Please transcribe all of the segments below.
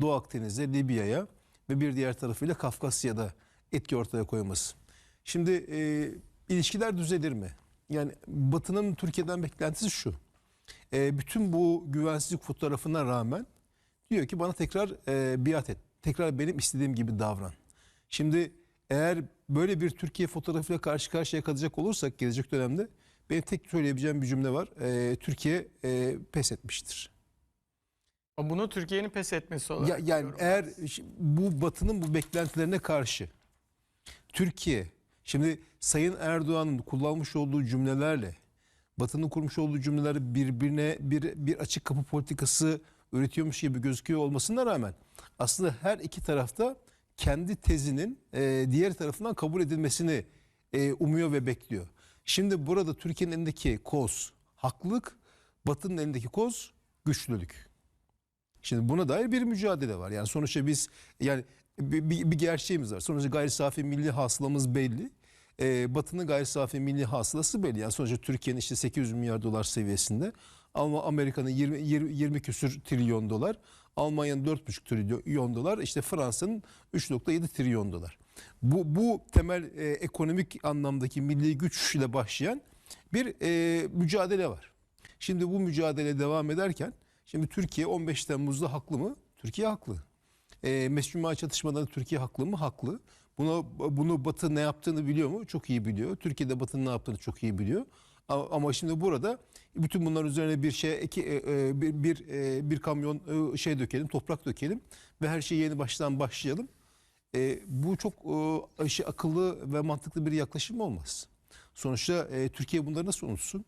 Doğu Akdeniz'e, Libya'ya ve bir diğer tarafıyla Kafkasya'da etki ortaya koyması. Şimdi e, ilişkiler düzelir mi? Yani Batı'nın Türkiye'den beklentisi şu. E, bütün bu güvensizlik fotoğrafına rağmen diyor ki bana tekrar e, biat et. Tekrar benim istediğim gibi davran. Şimdi eğer böyle bir Türkiye fotoğrafıyla karşı karşıya kalacak olursak gelecek dönemde benim tek söyleyebileceğim bir cümle var. E, Türkiye e, pes etmiştir. Bunu Türkiye'nin pes etmesi olarak Ya, yani eğer bu Batı'nın bu beklentilerine karşı Türkiye şimdi Sayın Erdoğan'ın kullanmış olduğu cümlelerle Batı'nın kurmuş olduğu cümleleri birbirine bir bir açık kapı politikası üretiyormuş gibi gözüküyor olmasına rağmen aslında her iki tarafta kendi tezinin e, diğer tarafından kabul edilmesini e, umuyor ve bekliyor. Şimdi burada Türkiye'nin elindeki koz haklılık, Batı'nın elindeki koz güçlülük. Şimdi buna dair bir mücadele var. Yani sonuçta biz yani bir, bir, bir gerçeğimiz var. Sonuçta gayri safi milli hasılamız belli. Ee, Batı'nın gayri safi milli hasılası belli. Yani sonuçta Türkiye'nin işte 800 milyar dolar seviyesinde. Ama Amerika'nın 20, 20, 20 küsür trilyon dolar. Almanya'nın 4,5 trilyon dolar. işte Fransa'nın 3,7 trilyon dolar. Bu, bu temel e, ekonomik anlamdaki milli güçle başlayan bir e, mücadele var. Şimdi bu mücadele devam ederken şimdi Türkiye 15 Temmuz'da haklı mı? Türkiye haklı. E, Meşru çatışmalarında Türkiye haklı mı? Haklı. Bunu, bunu Batı ne yaptığını biliyor mu? Çok iyi biliyor. Türkiye'de Batı'nın ne yaptığını çok iyi biliyor. Ama, şimdi burada bütün bunların üzerine bir şey iki, e, e, bir bir, e, bir kamyon şey dökelim, toprak dökelim ve her şeyi yeni baştan başlayalım. Bu çok şey, akıllı ve mantıklı bir yaklaşım olmaz. Sonuçta Türkiye bunları nasıl unutsun?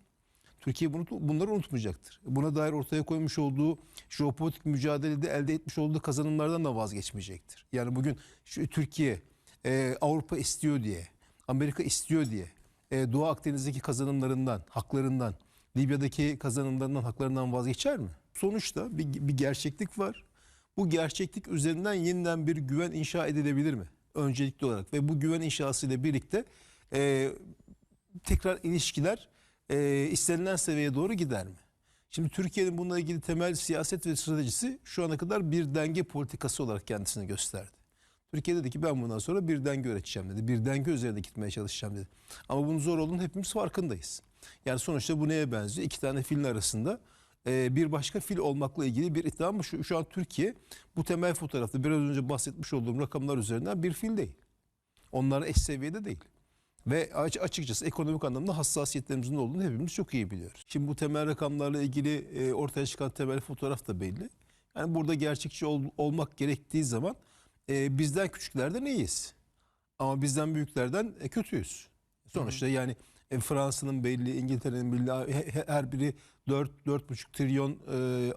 Türkiye bunu, bunları unutmayacaktır. Buna dair ortaya koymuş olduğu jeopolitik mücadelede elde etmiş olduğu kazanımlardan da vazgeçmeyecektir. Yani bugün şu Türkiye e, Avrupa istiyor diye, Amerika istiyor diye e, Doğu Akdeniz'deki kazanımlarından, haklarından, Libya'daki kazanımlarından, haklarından vazgeçer mi? Sonuçta bir, bir gerçeklik var. Bu gerçeklik üzerinden yeniden bir güven inşa edilebilir mi? Öncelikli olarak ve bu güven inşası ile birlikte e, tekrar ilişkiler e, istenilen seviyeye doğru gider mi? Şimdi Türkiye'nin bununla ilgili temel siyaset ve stratejisi şu ana kadar bir denge politikası olarak kendisini gösterdi. Türkiye dedi ki ben bundan sonra bir denge üreteceğim dedi. Bir denge üzerinde gitmeye çalışacağım dedi. Ama bunun zor olduğunu hepimiz farkındayız. Yani sonuçta bu neye benziyor? İki tane filin arasında e, bir başka fil olmakla ilgili bir iddia ama şu, şu an Türkiye bu temel fotoğrafta biraz önce bahsetmiş olduğum rakamlar üzerinden bir fil değil. Onlar eş seviyede değil. Ve aç- açıkçası ekonomik anlamda hassasiyetlerimizin olduğunu hepimiz çok iyi biliyoruz. Şimdi bu temel rakamlarla ilgili e, ortaya çıkan temel fotoğraf da belli. Yani burada gerçekçi ol- olmak gerektiği zaman e, bizden küçüklerden iyiyiz. Ama bizden büyüklerden e, kötüyüz. Sonuçta yani e, Fransa'nın belli, İngiltere'nin belli, he- he- her biri 4 4,5 trilyon e,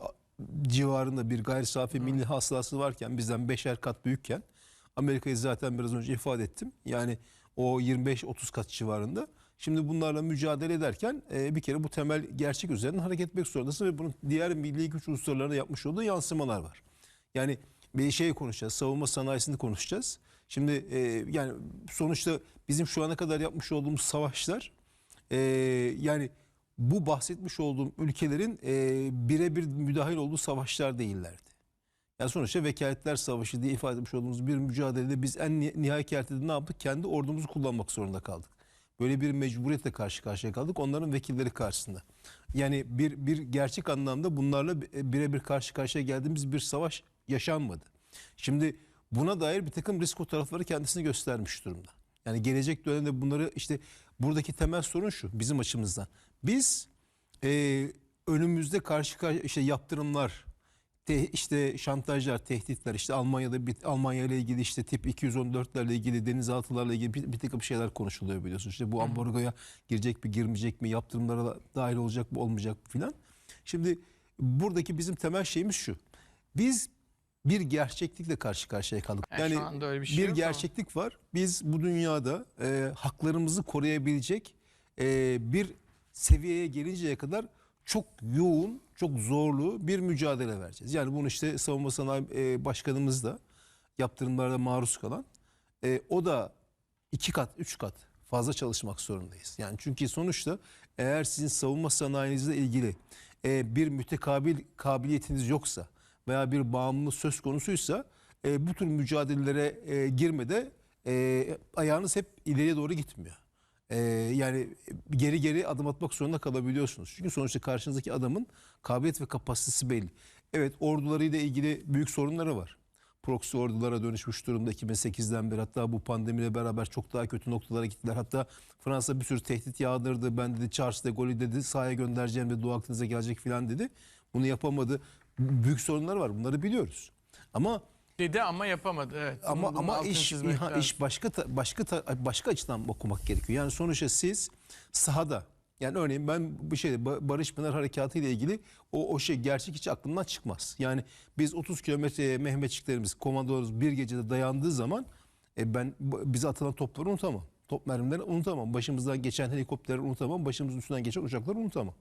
civarında bir gayri safi milli hasılası varken bizden beşer kat büyükken Amerika'yı zaten biraz önce ifade ettim. Yani o 25-30 kat civarında. Şimdi bunlarla mücadele ederken e, bir kere bu temel gerçek üzerinden hareket etmek zorundasın ve bunun diğer milli güç unsurlarına yapmış olduğu yansımalar var. Yani bir şey konuşacağız, savunma sanayisini konuşacağız. Şimdi e, yani sonuçta bizim şu ana kadar yapmış olduğumuz savaşlar e, yani bu bahsetmiş olduğum ülkelerin e, birebir müdahil olduğu savaşlar değillerdi. Yani sonuçta vekaletler savaşı diye ifade etmiş olduğumuz bir mücadelede biz en ni- nihai kertede ne yaptık? Kendi ordumuzu kullanmak zorunda kaldık. Böyle bir mecburiyetle karşı karşıya kaldık onların vekilleri karşısında. Yani bir bir gerçek anlamda bunlarla bi- birebir karşı karşıya geldiğimiz bir savaş yaşanmadı. Şimdi buna dair bir takım risk fotoğrafları kendisini göstermiş durumda. Yani gelecek dönemde bunları işte buradaki temel sorun şu bizim açımızdan. Biz e, önümüzde karşı karşı işte yaptırımlar, te, işte şantajlar, tehditler, işte Almanya'da bir, Almanya ile ilgili işte tip 214'lerle ilgili denizaltılarla ilgili bir, bir takım şeyler konuşuluyor biliyorsun. İşte bu ambargoya girecek mi, girmeyecek mi, yaptırımlara dahil olacak mı, olmayacak mı filan. Şimdi buradaki bizim temel şeyimiz şu. Biz bir gerçeklikle karşı karşıya kaldık. Yani şu anda öyle bir şey bir yok ama. gerçeklik var. Biz bu dünyada e, haklarımızı koruyabilecek e, bir seviyeye gelinceye kadar çok yoğun, çok zorlu bir mücadele vereceğiz. Yani bunu işte savunma sanayi e, başkanımız da yaptırımlara maruz kalan e, o da iki kat, üç kat fazla çalışmak zorundayız. Yani çünkü sonuçta eğer sizin savunma sanayinizle ilgili e, bir mütekabil kabiliyetiniz yoksa veya bir bağımlılık söz konusuysa bu tür mücadelelere girmede ayağınız hep ileriye doğru gitmiyor. E, yani geri geri adım atmak zorunda kalabiliyorsunuz. Çünkü sonuçta karşınızdaki adamın kabiliyet ve kapasitesi belli. Evet ordularıyla ilgili büyük sorunları var. Proxy ordulara dönüşmüş durumda 2008'den beri hatta bu pandemiyle beraber çok daha kötü noktalara gittiler. Hatta Fransa bir sürü tehdit yağdırdı. Ben dedi Charles de Gaulle'i dedi sahaya göndereceğim ve Doğu Akdeniz'e gelecek filan dedi. Bunu yapamadı. Büyük sorunlar var bunları biliyoruz. Ama Dedi ama yapamadı. Evet. ama Bunun ama iş iha- iş başka ta- başka ta- başka açıdan okumak gerekiyor. Yani sonuçta siz sahada yani örneğin ben bir şey Ba- Barış Pınar Harekatı ile ilgili o o şey gerçek hiç aklımdan çıkmaz. Yani biz 30 kilometreye Mehmetçiklerimiz, komandolarımız bir gecede dayandığı zaman e, ben bize atılan topları unutamam. Top mermileri unutamam. Başımızdan geçen helikopterleri unutamam. Başımızın üstünden geçen uçakları unutamam.